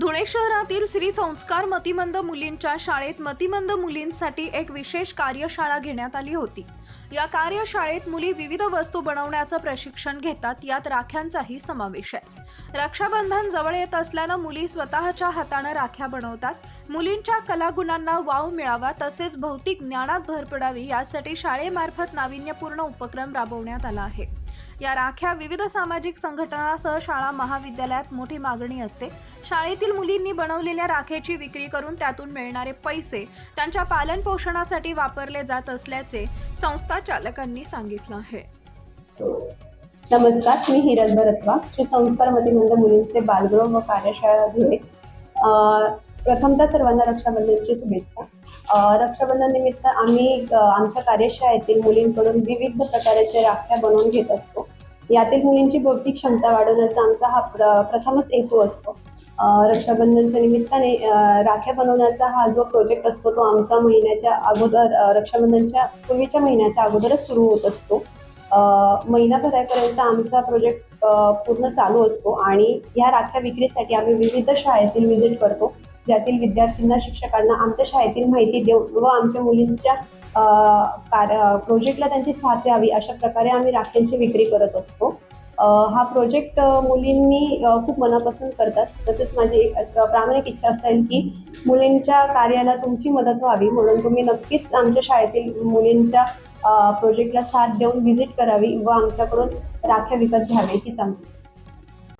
धुळे शहरातील श्री संस्कार मतिमंद मुलींच्या शाळेत मतिमंद मुलींसाठी एक विशेष कार्यशाळा घेण्यात आली होती. या कार्यशाळेत मुली विविध वस्तू बनवण्याचं प्रशिक्षण घेतात यात राख्यांचाही समावेश आहे. रक्षाबंधन जवळ येत असल्यानं मुली स्वतःच्या हातानं राख्या बनवतात. मुलींच्या कलागुणांना वाव मिळावा तसेच भौतिक ज्ञानात भर पडावी यासाठी शाळेमार्फत नाविन्यपूर्ण उपक्रम राबवण्यात आला आहे. या राख्या विविध सामाजिक संघटनांसह शाळा महाविद्यालयात मोठी मागणी असते. शाळेतील मुलींनी बनवलेल्या राखेची विक्री करून त्यातून मिळणारे पैसे त्यांच्या पालन पोषणासाठी वापरले जात असल्याचे संस्था चालकांनी सांगितलं आहे. नमस्कार मी हिरल भरत्वा. श्री संस्कार मतिमंद मुलींचे बालगृह व कार्यशाळा धुळे प्रथमतः सर्वांना रक्षाबंधनची शुभेच्छा. रक्षाबंधन निमित्त आम्ही आमच्या कार्यशाळेतील मुलींकडून विविध प्रकारच्या राख्या बनवून घेत असतो. यातील मुलींची बौद्धिक क्षमता वाढवण्याचा आमचा हा प्र प्रथमच हेतू असतो. रक्षाबंधनच्या निमित्ताने राख्या बनवण्याचा हा जो प्रोजेक्ट असतो तो आमचा महिन्याच्या अगोदर रक्षाबंधनच्या पूर्वीच्या महिन्याच्या अगोदरच सुरू होत असतो. महिनाभरापर्यंत आमचा प्रोजेक्ट पूर्ण चालू असतो आणि या राख्या विक्रीसाठी आम्ही विविध शाळेतील व्हिजिट करतो. ज्यातील विद्यार्थ्यांना शिक्षकांना आमच्या शाळेतील माहिती देऊन व आमच्या मुलींच्या कार प्रोजेक्टला त्यांची साथ द्यावी अशा प्रकारे आम्ही राख्यांची विक्री करत असतो. हा प्रोजेक्ट मुलींनी खूप मनापासून करतात. तसेच माझी एक प्रामाणिक इच्छा असेल की मुलींच्या कार्याला तुमची मदत व्हावी. म्हणून तुम्ही नक्कीच आमच्या शाळेतील मुलींच्या प्रोजेक्टला साथ देऊन व्हिजिट करावी व आमच्याकडून राख्या विकत घ्यावी हीच आमची इच्छा.